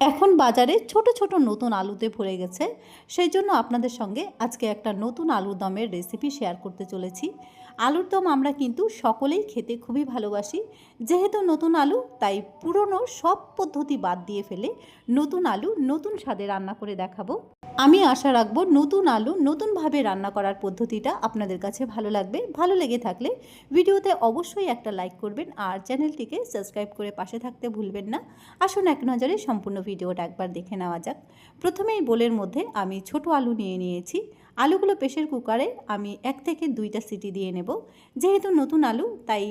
এখন বাজারে ছোট ছোট নতুন আলুতে ভরে গেছে। সেই জন্য আপনাদের সঙ্গে আজকে একটা নতুন আলুর দমের রেসিপি শেয়ার করতে চলেছি। আলুর দম আমরা কিন্তু সকলেই খেতে খুবই ভালোবাসি। যেহেতু নতুন আলু, তাই পুরনো সব পদ্ধতি বাদ দিয়ে ফেলে নতুন আলু নতুন স্বাদে রান্না করে দেখাবো। আমি আশা রাখব নতুন আলু নতুনভাবে রান্না করার পদ্ধতিটা আপনাদের কাছে ভালো লাগবে, ভালো লেগে থাকলে ভিডিওতে অবশ্যই একটা লাইক করবেন আর চ্যানেলটিকে সাবস্ক্রাইব করে পাশে থাকতে ভুলবেন না। আসুন এক নজরে সম্পূর্ণ ভিডিওটা একবার দেখে নেওয়া যাক। প্রথমেই বোলের মধ্যে আমি ছোট আলু নিয়ে নিয়েছি। আলুগুলো প্রেশার কুকারে আমি এক থেকে দুইটা সিটি দিয়ে নেব। যেহেতু নতুন আলু, তাই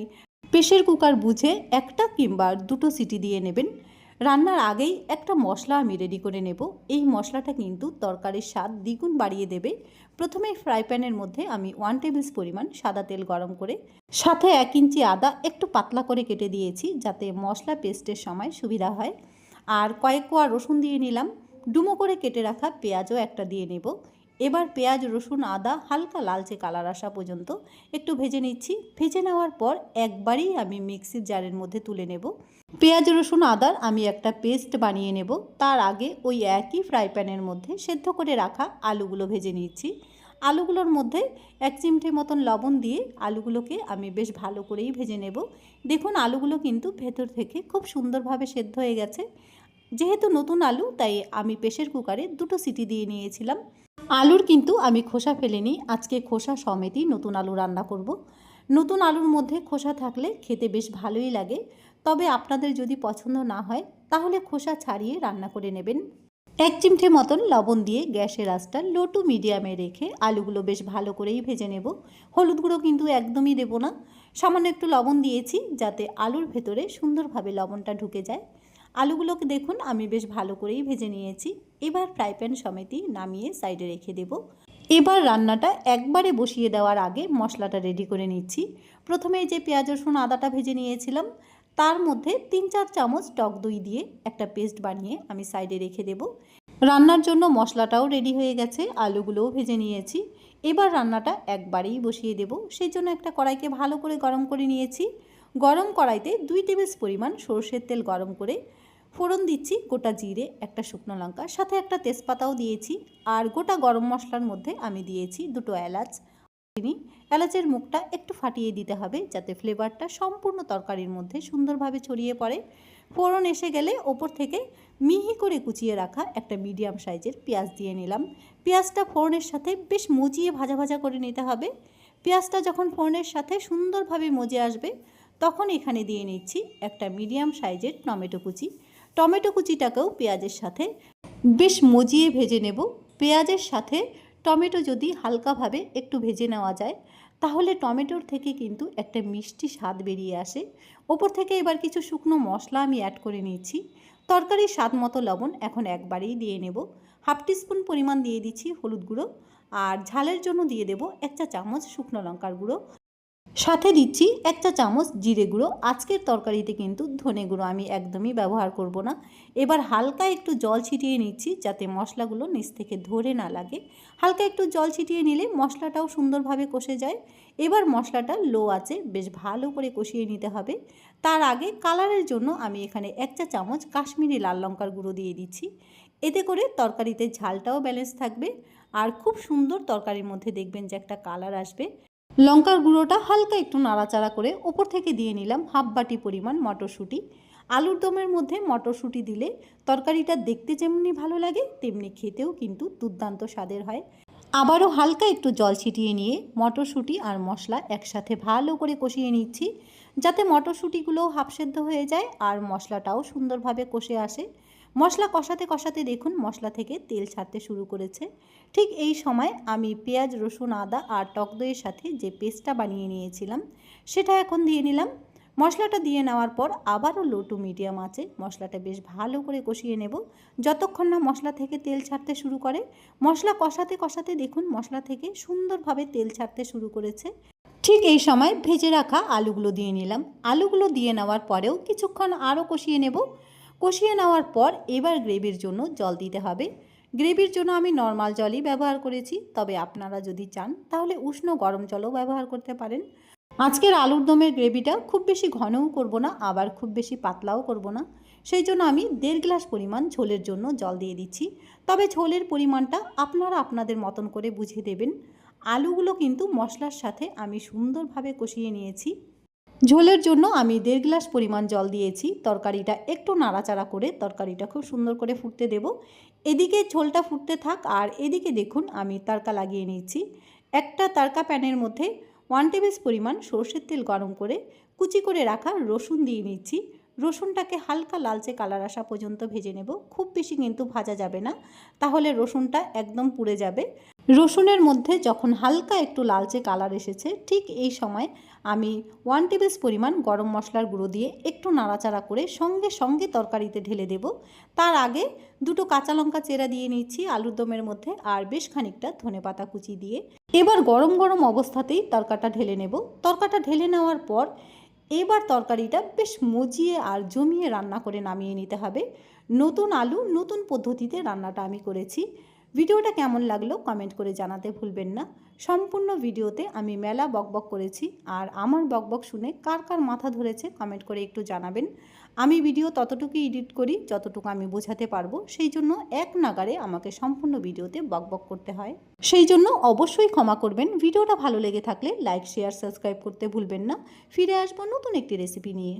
প্রেশার কুকার বুঝে একটা কিংবা দুটো সিটি দিয়ে নেবেন। রান্নার আগেই একটা মশলা আমি রেডি করে নেব। এই মশলাটা কিন্তু তরকারির স্বাদ দ্বিগুণ বাড়িয়ে দেবে। প্রথমে ফ্রাই প্যানের মধ্যে আমি ওয়ান টেবিল পরিমাণ সাদা তেল গরম করে, সাথে এক ইঞ্চি আদা একটু পাতলা করে কেটে দিয়েছি যাতে মশলা পেস্টের সময় সুবিধা হয়। আর কয়েক কোয়া রসুন দিয়ে নিলাম। ডুমো করে কেটে রাখা পেঁয়াজও একটা দিয়ে নেব। এবার পেঁয়াজ, রসুন, আদা, হালকা লালচে কালার আসা পর্যন্ত একটু ভেজে নিচ্ছি। ভেজে নেওয়ার পর একবারই আমি মিক্সির জারের মধ্যে তুলে নেব। পেঁয়াজ, রসুন, আদার আমি একটা পেস্ট বানিয়ে নেব। তার আগে ওই একই ফ্রাই প্যানের মধ্যে সেদ্ধ করে রাখা আলুগুলো ভেজে নিচ্ছি। আলুগুলোর মধ্যে এক চিমটে মতন লবণ দিয়ে আলুগুলোকে আমি বেশ ভালো করেই ভেজে নেব। দেখুন, আলুগুলো কিন্তু ভেতর থেকে খুব সুন্দরভাবে সেদ্ধ হয়ে গেছে। যেহেতু নতুন আলু, তাই আমি প্রেশার কুকারে দুটো সিটি দিয়ে নিয়েছিলাম। আলুর কিন্তু আমি খোসা ফেলিনি। আজকে খোসা সমেতই নতুন আলু রান্না করব। নতুন আলুর মধ্যে খোসা থাকলে খেতে বেশ ভালোই লাগে। তবে আপনাদের যদি পছন্দ না হয়, তাহলে খোসা ছাড়িয়ে রান্না করে নেবেন। এক চিমটে মতন লবণ দিয়ে গ্যাসের আঁচটা লো টু মিডিয়ামে রেখে আলুগুলো বেশ ভালো করেই ভেজে নেব। হলুদ গুঁড়ো কিন্তু একদমই দেবো না। সামান্য একটু লবণ দিয়েছি যাতে আলুর ভেতরে সুন্দরভাবে লবণটা ঢুকে যায়। আলুগুলোকে দেখুন, আমি বেশ ভালো করেই ভেজে নিয়েছি। এবার ফ্রাই প্যান সমেতই নামিয়ে সাইডে রেখে দেব। এবার রান্নাটা একবারে বসিয়ে দেওয়ার আগে মশলাটা রেডি করে নিচ্ছি। প্রথমে যে পেঁয়াজ, রসুন, আদাটা ভেজে নিয়েছিলাম, তার মধ্যে তিন, চার চামচ টক দই দিয়ে একটা পেস্ট বানিয়ে আমি সাইডে রেখে দেব। রান্নার জন্য মশলাটাও রেডি হয়ে গেছে, আলুগুলোও ভেজে নিয়েছি। এবার রান্নাটা একবারেই বসিয়ে দেব। সেই জন্য একটা কড়াইকে ভালো করে গরম করে নিয়েছি। গরম কড়াইতে দুই টেবিল পরিমাণ সর্ষের তেল গরম করে ফোড়ন দিচ্ছি গোটা জিরে, একটা শুকনো লঙ্কা, সাথে একটা তেজপাতাও দিয়েছি, আর গোটা গরম মশলার মধ্যে আমি দিয়েছি দুটো এলাচ, চিনি। এলাচের মুখটা একটু ফাটিয়ে দিতে হবে যাতে ফ্লেভারটা সম্পূর্ণ তরকারির মধ্যে সুন্দরভাবে ছড়িয়ে পড়ে। ফোড়ন এসে গেলে ওপর থেকে মিহি করে কুচিয়ে রাখা একটা মিডিয়াম সাইজের পেঁয়াজ দিয়ে নিলাম। পেঁয়াজটা ফোড়নের সাথে বেশ মজিয়ে ভাজা ভাজা করে নিতে হবে। পেঁয়াজটা যখন ফোড়নের সাথে সুন্দরভাবে মজে আসবে, তখন এখানে দিয়ে নিচ্ছি একটা মিডিয়াম সাইজের টমেটো কুচি। টমেটো কুচিটাকেও পেঁয়াজের সাথে বেশ মজিয়ে ভেজে নেব। পেঁয়াজের সাথে টমেটো যদি হালকাভাবে একটু ভেজে নেওয়া যায়, তাহলে টমেটোর থেকে কিন্তু একটা মিষ্টি স্বাদ বেরিয়ে আসে। ওপর থেকে এবার কিছু শুকনো মশলা আমি অ্যাড করে নিয়েছি। তরকারির স্বাদ মতো লবণ এখন একবারেই দিয়ে নেব। হাফ টিস্পুন পরিমাণ দিয়ে দিচ্ছি হলুদ গুঁড়ো। আর ঝালের জন্য দিয়ে দেব এক চা চামচ শুকনো লঙ্কার গুঁড়ো। সাথে দিচ্ছি এক চা চামচ জিরে গুঁড়ো। আজকের তরকারিতে কিন্তু ধনে গুঁড়ো আমি একদমই ব্যবহার করব না। এবার হালকা একটু জল ছিটিয়ে নিচ্ছি যাতে মশলাগুলো নিচ থেকে ধরে না লাগে। হালকা একটু জল ছিটিয়ে নিলে মশলাটাও সুন্দরভাবে কষে যায়। এবার মশলাটা লো আছে, বেশ ভালো করে কষিয়ে নিতে হবে। তার আগে কালারের জন্য আমি এখানে এক চা চামচ কাশ্মীরি লাল লঙ্কার গুঁড়ো দিয়ে দিচ্ছি। এতে করে তরকারিতে ঝালটাও ব্যালেন্স থাকবে। আর খুব সুন্দর তরকারির মধ্যে দেখবেন যে একটা কালার আসবে। লঙ্কার গুঁড়োটা হালকা একটু নাড়াচাড়া করে ওপর থেকে দিয়ে নিলাম হাফ বাটি পরিমাণ মটরশুঁটি। আলুর দমের মধ্যে মটরশুঁটি দিলে তরকারিটা দেখতে যেমনি ভালো লাগে, তেমনি খেতেও কিন্তু দুর্দান্ত স্বাদের হয়। আবারও হালকা একটু জল ছিটিয়ে নিয়ে মটরশুঁটি আর মশলা একসাথে ভালো করে কষিয়ে নিচ্ছি। যাতে মটরশুঁটিগুলোও হাফ সেদ্ধ হয়ে যায় আর মশলাটাও সুন্দরভাবে কষে আসে। মশলা কষাতে কষাতে দেখুন মশলা থেকে তেল ছাড়তে শুরু করেছে। ঠিক এই সময় আমি পেঁয়াজ, রসুন, আদা আর টক দইয়ের সাথে যে পেস্টটা বানিয়ে নিয়েছিলাম, সেটা এখন দিয়ে নিলাম। মশলাটা দিয়ে নেওয়ার পর আবারও লো টু মিডিয়াম আছে মশলাটা বেশ ভালো করে কষিয়ে নেব। যতক্ষণ না মশলা থেকে তেল ছাড়তে শুরু করে, মশলা কষাতে কষাতে দেখুন মশলা থেকে সুন্দরভাবে তেল ছাড়তে শুরু করেছে। ঠিক এই সময় ভেজে রাখা আলুগুলো দিয়ে নিলাম। আলুগুলো দিয়ে নেওয়ার পরেও কিছুক্ষণ আরও কষিয়ে নেব। কষিয়ে নেওয়ার পর এবার গ্রেভির জন্য জল দিতে হবে। গ্রেভির জন্য আমি নর্মাল জলই ব্যবহার করেছি, তবে আপনারা যদি চান তাহলে উষ্ণ গরম জলও ব্যবহার করতে পারেন। আজকের আলুর দমের গ্রেভিটা খুব বেশি ঘনও করব না, আবার খুব বেশি পাতলাও করব না। সেই জন্য আমি দেড় গ্লাস পরিমাণ ঝোলের জন্য জল দিয়ে দিচ্ছি। তবে ঝোলের পরিমাণটা আপনারা আপনাদের মতন করে বুঝে দেবেন। আলুগুলো কিন্তু মশলার সাথে আমি সুন্দরভাবে কষিয়ে নিয়েছি। ঝোলের জন্য আমি দেড় গ্লাস পরিমাণ জল দিয়েছি। তরকারিটা একটু নাড়াচাড়া করে তরকারিটা খুব সুন্দর করে ফুটতে দেব। এদিকে ঝোলটা ফুটতে থাক আর এদিকে দেখুন আমি তারকা লাগিয়ে নিচ্ছি একটা তারকা প্যানের মধ্যে ওয়ান টেবিল পরিমাণ সর্ষের তেল গরম করে কুচি করে রাখা রসুন দিয়ে নিচ্ছি রসুনটাকে হালকা লালচে কালার আসা পর্যন্ত ভেজে নেব। খুব বেশি কিন্তু ভাজা যাবে না। তাহলে রসুনটা একদম পুড়ে যাবে। রসুনের মধ্যে যখন হালকা একটু লালচে কালার এসেছে, ঠিক এই সময় আমি ওয়ান টেবিল পরিমাণ গরম মশলার গুঁড়ো দিয়ে একটু নাড়াচাড়া করে সঙ্গে সঙ্গে তরকারিতে ঢেলে দেব। তার আগে দুটো কাঁচা লঙ্কা চেরা দিয়ে নিচ্ছি আলুর দমের মধ্যে আর বেশ খানিকটা ধনে পাতা কুচি দিয়ে। এবার গরম গরম অবস্থাতেই তরকাটা ঢেলে নেব। তরকাটা ঢেলে নেওয়ার পর এবার তরকারিটা বেশ মজিয়ে আর জমিয়ে রান্না করে নামিয়ে নিতে হবে। নতুন আলু নতুন পদ্ধতিতে রান্নাটা আমি করেছি। ভিডিওটা কেমন লাগল কমেন্ট করে জানাতে ভুলবেন না। সম্পূর্ণ ভিডিওতে আমি মেলা বকবক করেছি আর আমার বকবক শুনে কার কার মাথা ধরেছে কমেন্ট করে একটু জানাবেন। আমি ভিডিও ততটুকুই এডিট করি, যতটুকু আমি বোঝাতে পারব, সেই জন্য এক নাগারে আমাকে সম্পূর্ণ ভিডিওতে বকবক করতে হয়। সেই জন্য অবশ্যই ক্ষমা করবেন। ভিডিওটা ভালো লেগে থাকলে লাইক, শেয়ার, সাবস্ক্রাইব করতে ভুলবেন না। ফিরে আসব নতুন একটি রেসিপি নিয়ে।